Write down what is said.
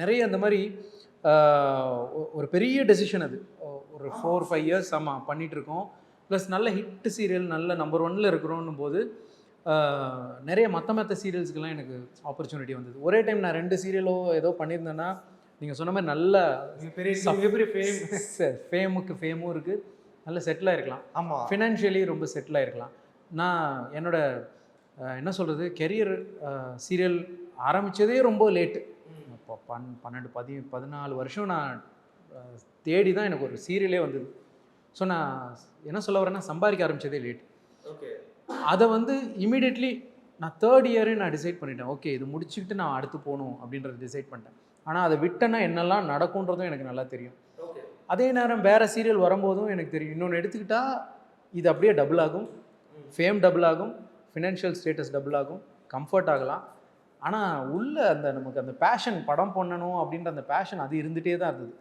நிறைய அந்த மாதிரி ஒரு பெரிய டெசிஷன் அது. ஒரு ஃபோர் ஃபைவ் இயர்ஸ் ஆமாம் பண்ணிகிட்ருக்கோம் ப்ளஸ் நல்ல ஹிட் சீரியல் நல்ல நம்பர் ஒன்னில் இருக்கிறோன்னும் போது நிறைய மற்ற மற்ற சீரியல்ஸ்க்கெல்லாம் எனக்கு ஆப்பர்ச்சுனிட்டி வந்தது. ஒரே டைம் நான் ரெண்டு சீரியலோ ஏதோ பண்ணியிருந்தேன்னா நீங்கள் சொன்ன மாதிரி நல்ல மிகப்பெரிய ஃபேம் ஃபேமுக்கு ஃபேமும் இருக்குது நல்ல செட்டில் ஆயிருக்கலாம். ஆமா. ஃபினான்ஷியலி ரொம்ப செட்டில் ஆயிருக்கலாம். நான் என்னோட என்ன சொல்கிறது கெரியர் சீரியல் ஆரம்பித்ததே ரொம்ப லேட்டு பன் பன்னெண்டு பதி பதினாலு வருஷம் நான் தேடி தான் எனக்கு ஒரு சீரியலே வந்தது. ஸோ நான் என்ன சொல்ல வரேன்னா சம்பாதிக்க ஆரம்பித்ததே லேட் ஓகே அதை வந்து இமீடியட்லி நான் தேர்ட் இயரே நான் டிசைட் பண்ணிட்டேன். ஓகே இது முடிச்சுக்கிட்டு நான் அடுத்து போகணும் அப்படின்றத டிசைட் பண்ணிட்டேன். ஆனால் அதை விட்டேன்னா என்னெல்லாம் நடக்குன்றதும் எனக்கு நல்லா தெரியும். அதே நேரம் வேறு சீரியல் வரும்போதும் எனக்கு தெரியும். இன்னொன்று எடுத்துக்கிட்டா இது அப்படியே டபுள் ஆகும். ஃபேம் டபுள் ஆகும். ஃபினான்ஷியல் ஸ்டேட்டஸ் டபுள் ஆகும். கம்ஃபர்ட் ஆகலாம். ஆனால் உள்ள அந்த நமக்கு அந்த பேஷன் படம் பண்ணணும் அப்படின்ற அந்த பேஷன் அது இருந்துகிட்டே தான் இருந்தது.